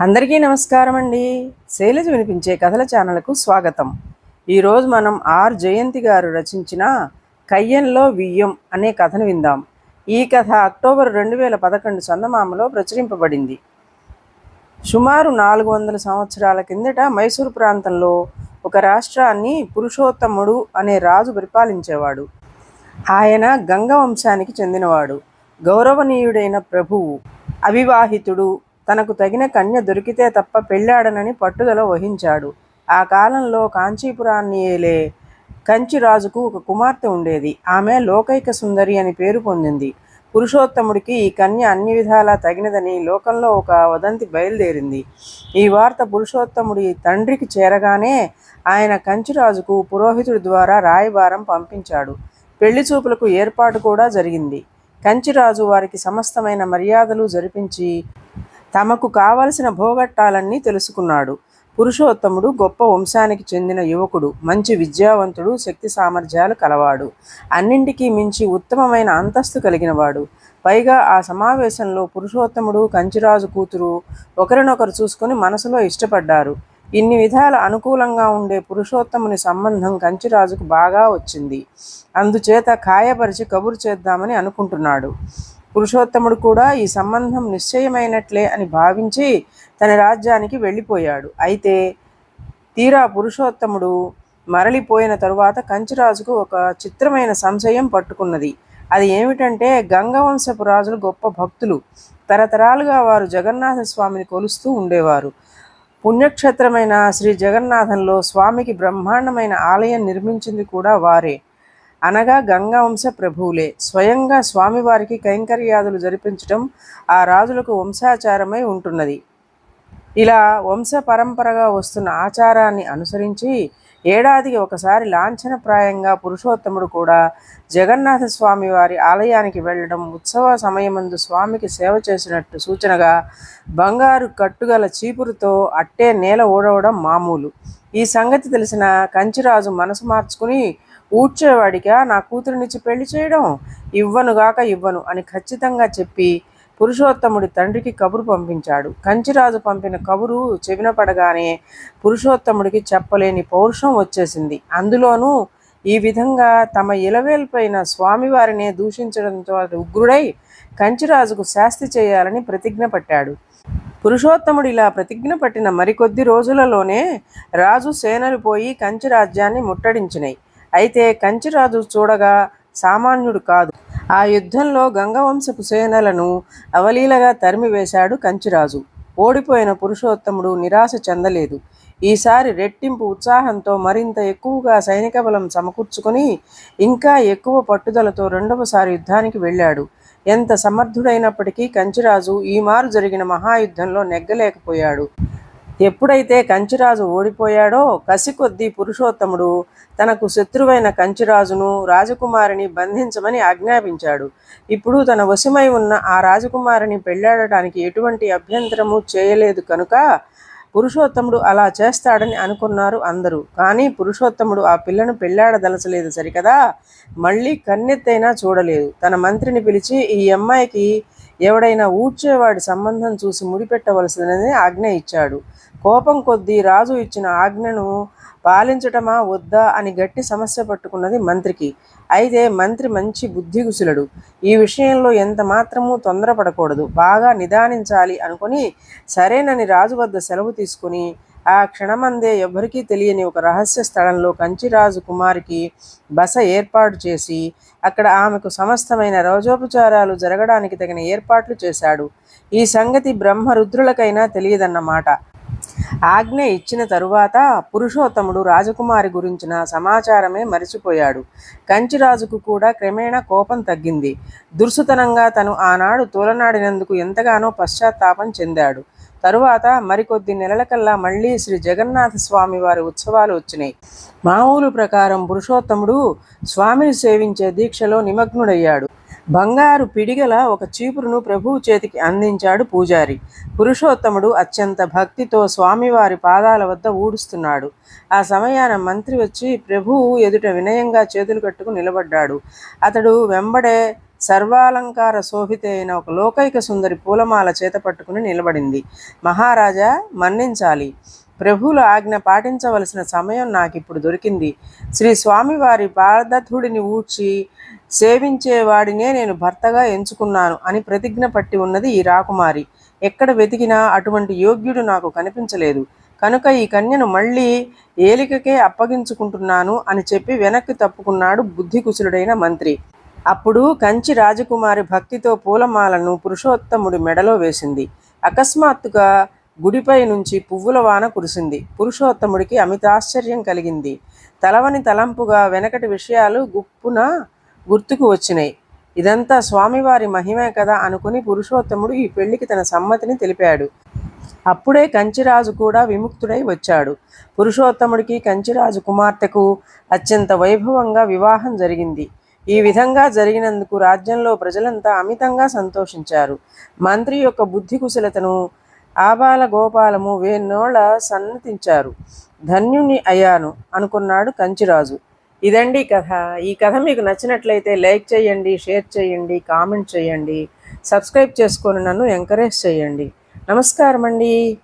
అందరికీ నమస్కారం అండి. శైలజ వినిపించే కథల ఛానల్కు స్వాగతం. ఈరోజు మనం ఆర్ జయంతి గారు రచించిన కయ్యంలో వియ్యం అనే కథను విందాం. ఈ కథ అక్టోబర్ రెండు వేల పదకొండు చందమామలో ప్రచురింపబడింది. సుమారు నాలుగు వందల సంవత్సరాల కిందట మైసూరు ప్రాంతంలో ఒక రాష్ట్రాన్ని పురుషోత్తముడు అనే రాజు పరిపాలించేవాడు. ఆయన గంగ వంశానికి చెందినవాడు. గౌరవనీయుడైన ప్రభువు అవివాహితుడు తనకు తగిన కన్య దొరికితే తప్ప పెళ్ళాడనని పట్టుదల వహించాడు. ఆ కాలంలో కాంచీపురాన్ని ఏలే కంచిరాజుకు ఒక కుమార్తె ఉండేది. ఆమె లోకైక సుందరి అని పేరు పొందింది. పురుషోత్తముడికి ఈ కన్య అన్ని విధాలా తగినదని లోకంలో ఒక వదంతి బయలుదేరింది. ఈ వార్త పురుషోత్తముడి తండ్రికి చేరగానే ఆయన కంచిరాజుకు పురోహితుడి ద్వారా రాయబారం పంపించాడు. పెళ్ళి చూపులకు ఏర్పాటు కూడా జరిగింది. కంచిరాజు వారికి సమస్తమైన మర్యాదలు జరిపించి తమకు కావలసిన భోగట్టాలన్నీ తెలుసుకున్నాడు. పురుషోత్తముడు గొప్ప వంశానికి చెందిన యువకుడు మంచి విద్యావంతుడు శక్తి సామర్థ్యాలు కలవాడు. అన్నింటికీ మించి ఉత్తమమైన అంతస్తు కలిగినవాడు. పైగా ఆ సమావేశంలో పురుషోత్తముడు కంచిరాజు కూతురు ఒకరినొకరు చూసుకుని మనసులో ఇష్టపడ్డారు. ఇన్ని విధాల అనుకూలంగా ఉండే పురుషోత్తముని సంబంధం కంచిరాజుకు బాగా వచ్చింది. అందుచేత ఖాయపరిచి కబురు చేద్దామని అనుకుంటున్నాడు. పురుషోత్తముడు కూడా ఈ సంబంధం నిశ్చయమైనట్లే అని భావించి తన రాజ్యానికి వెళ్ళిపోయాడు. అయితే తీరా పురుషోత్తముడు మరలిపోయిన తరువాత కంచిరాజుకు ఒక చిత్రమైన సంశయం పట్టుకున్నది. అది ఏమిటంటే గంగవంశపు రాజులు గొప్ప భక్తులు. తరతరాలుగా వారు జగన్నాథ స్వామిని కొలుస్తూ ఉండేవారు. పుణ్యక్షేత్రమైన శ్రీ జగన్నాథంలో స్వామికి బ్రహ్మాండమైన ఆలయం నిర్మించింది కూడా వారే. అనగా గంగావంశ ప్రభువులే. స్వయంగా స్వామివారికి కైంకర్యాదులు జరిపించటం ఆ రాజులకు వంశాచారమై ఉంటున్నది. ఇలా వంశ పరంపరగా వస్తున్న ఆచారాన్ని అనుసరించి ఏడాదికి ఒకసారి లాంఛనప్రాయంగా పురుషోత్తముడు కూడా జగన్నాథ స్వామి వారి ఆలయానికి వెళ్ళడం ఉత్సవ సమయమందు స్వామికి సేవ చేసినట్టు సూచనగా బంగారు కట్టుగల చీపురుతో అట్టే నేల ఊడవడం మామూలు. ఈ సంగతి తెలిసిన కంచిరాజు మనసు మార్చుకుని ఊడ్చేవాడిగా నా కూతురునిచ్చి పెళ్ళి చేయడం? ఇవ్వనుగాక ఇవ్వను అని ఖచ్చితంగా చెప్పి పురుషోత్తముడి తండ్రికి కబురు పంపించాడు. కంచిరాజు పంపిన కబురు చెవిన పడగానే పురుషోత్తముడికి చెప్పలేని పౌరుషం వచ్చేసింది. అందులోనూ ఈ విధంగా తమ ఇలవేల్పైన స్వామివారినే దూషించడంతో ఉగ్రుడై కంచిరాజుకు శాస్తి చేయాలని ప్రతిజ్ఞ పట్టాడు. పురుషోత్తముడు ఇలా ప్రతిజ్ఞ పట్టిన మరికొద్ది రోజులలోనే రాజు సేనలు పోయి కంచి రాజ్యాన్ని ముట్టడించినాయి అయితే కంచిరాజు చూడగా సామాన్యుడు కాదు. ఆ యుద్ధంలో గంగవంశపు సేనలను అవలీలగా తరిమివేశాడు కంచిరాజు. ఓడిపోయిన పురుషోత్తముడు నిరాశ చెందలేదు. ఈసారి రెట్టింపు ఉత్సాహంతో మరింత ఎక్కువగా సైనిక బలం సమకూర్చుకొని ఇంకా ఎక్కువ పట్టుదలతో రెండవసారి యుద్ధానికి వెళ్ళాడు. ఎంత సమర్థుడైనప్పటికీ కంచిరాజు ఈమారు జరిగిన మహాయుద్ధంలో నెగ్గలేకపోయాడు. ఎప్పుడైతే కంచిరాజు ఓడిపోయాడో కసి కొద్దీ పురుషోత్తముడు తనకు శత్రువైన కంచిరాజును రాజకుమారిని బంధించమని ఆజ్ఞాపించాడు. ఇప్పుడు తన వశమై ఉన్న ఆ రాజకుమారిని పెళ్ళాడటానికి ఎటువంటి అభ్యంతరము చేయలేదు కనుక పురుషోత్తముడు అలా చేస్తాడని అనుకున్నారు అందరూ. కానీ పురుషోత్తముడు ఆ పిల్లను పెళ్ళాడదలచలేదు సరికదా? మళ్ళీ కన్నెత్తైనా చూడలేదు. తన మంత్రిని పిలిచి ఈ అమ్మాయికి ఎవడైనా ఊడ్చేవాడి సంబంధం చూసి ముడిపెట్టవలసిందని ఆజ్ఞ ఇచ్చాడు. కోపం కొద్దీ రాజు ఇచ్చిన ఆజ్ఞను పాలించటమా వద్దా అని గట్టి సమస్య పట్టుకున్నది మంత్రికి. అయితే మంత్రి మంచి బుద్ధిగుసులడు ఈ విషయంలో ఎంత మాత్రమూ తొందరపడకూడదు. బాగా నిదానించాలి అనుకుని సరేనని రాజు వద్ద సెలవు తీసుకుని ఆ క్షణమందే ఎవ్వరికీ తెలియని ఒక రహస్య స్థలంలో కంచిరాజు కుమారికి బస ఏర్పాటు చేసి అక్కడ ఆమెకు సమస్తమైన రోజోపచారాలు జరగడానికి తగిన ఏర్పాట్లు చేశాడు. ఈ సంగతి బ్రహ్మరుద్రులకైనా తెలియదన్నమాట. ఆజ్ఞ ఇచ్చిన తరువాత పురుషోత్తముడు రాజకుమారి గురించిన సమాచారమే మరిచిపోయాడు. కంచిరాజుకు కూడా క్రమేణా కోపం తగ్గింది. దుర్సుతనంగా తను ఆనాడు తోలనాడినందుకు ఎంతగానో పశ్చాత్తాపం చెందాడు. తరువాత మరికొద్ది నెలలకల్లా మళ్ళీ శ్రీ జగన్నాథ స్వామి వారి ఉత్సవాలు వచ్చినాయి. మామూలు ప్రకారం పురుషోత్తముడు స్వామిని సేవించే దీక్షలో నిమగ్నుడయ్యాడు. బంగారు పిడిగల ఒక చీపురును ప్రభువు చేతికి అందించాడు పూజారి. పురుషోత్తముడు అత్యంత భక్తితో స్వామివారి పాదాల వద్ద ఊడుస్తున్నాడు. ఆ సమయాన మంత్రి వచ్చి ప్రభువు ఎదుట వినయంగా చేతులు కట్టుకు నిలబడ్డాడు. అతడు వెంబడే సర్వాలంకార శోభిత అయిన ఒక లోకైక సుందరి పూలమాల చేత పట్టుకుని నిలబడింది. మహారాజా మన్నించాలి. ప్రభువుల ఆజ్ఞ పాటించవలసిన సమయం నాకు ఇప్పుడు దొరికింది. శ్రీ స్వామివారి పాదధుడిని ఊడ్చి సేవించేవాడినే నేను భర్తగా ఎంచుకున్నాను అని ప్రతిజ్ఞ పట్టి ఉన్నది ఈ రాకుమారి. ఎక్కడ వెతికినా అటువంటి యోగ్యుడు నాకు కనిపించలేదు. కనుక ఈ కన్యను మళ్ళీ ఏలికకే అప్పగించుకుంటున్నాను అని చెప్పి వెనక్కి తప్పుకున్నాడు బుద్ధికుశలుడైన మంత్రి. అప్పుడు కంచి రాజకుమారి భక్తితో పూలమాలను పురుషోత్తముడి మెడలో వేసింది. అకస్మాత్తుగా గుడిపై నుంచి పువ్వుల వాన కురిసింది. పురుషోత్తముడికి అమితాశ్చర్యం కలిగింది. తలవని తలంపుగా వెనకటి విషయాలు గుప్పున గుర్తుకు వచ్చినాయి. ఇదంతా స్వామివారి మహిమే కదా అనుకుని పురుషోత్తముడు ఈ పెళ్ళికి తన సమ్మతిని తెలిపాడు. అప్పుడే కంచిరాజు కూడా విముక్తుడై వచ్చాడు. పురుషోత్తముడికి కంచిరాజు కుమార్తెకు అత్యంత వైభవంగా వివాహం జరిగింది. ఈ విధంగా జరిగినందుకు రాజ్యంలో ప్రజలంతా అమితంగా సంతోషించారు. మంత్రి యొక్క బుద్ధి కుశలతను ఆబాల గోపాలము వేన్నోళ్ళ సన్నతించారు. ధన్యుని అయ్యాను అనుకున్నాడు కంచిరాజు. ఇదండి కథ. ఈ కథ మీకు నచ్చినట్లయితే లైక్ చేయండి షేర్ చేయండి కామెంట్ చేయండి. సబ్స్క్రైబ్ చేసుకొని నన్ను ఎంకరేజ్ చేయండి. నమస్కారం అండి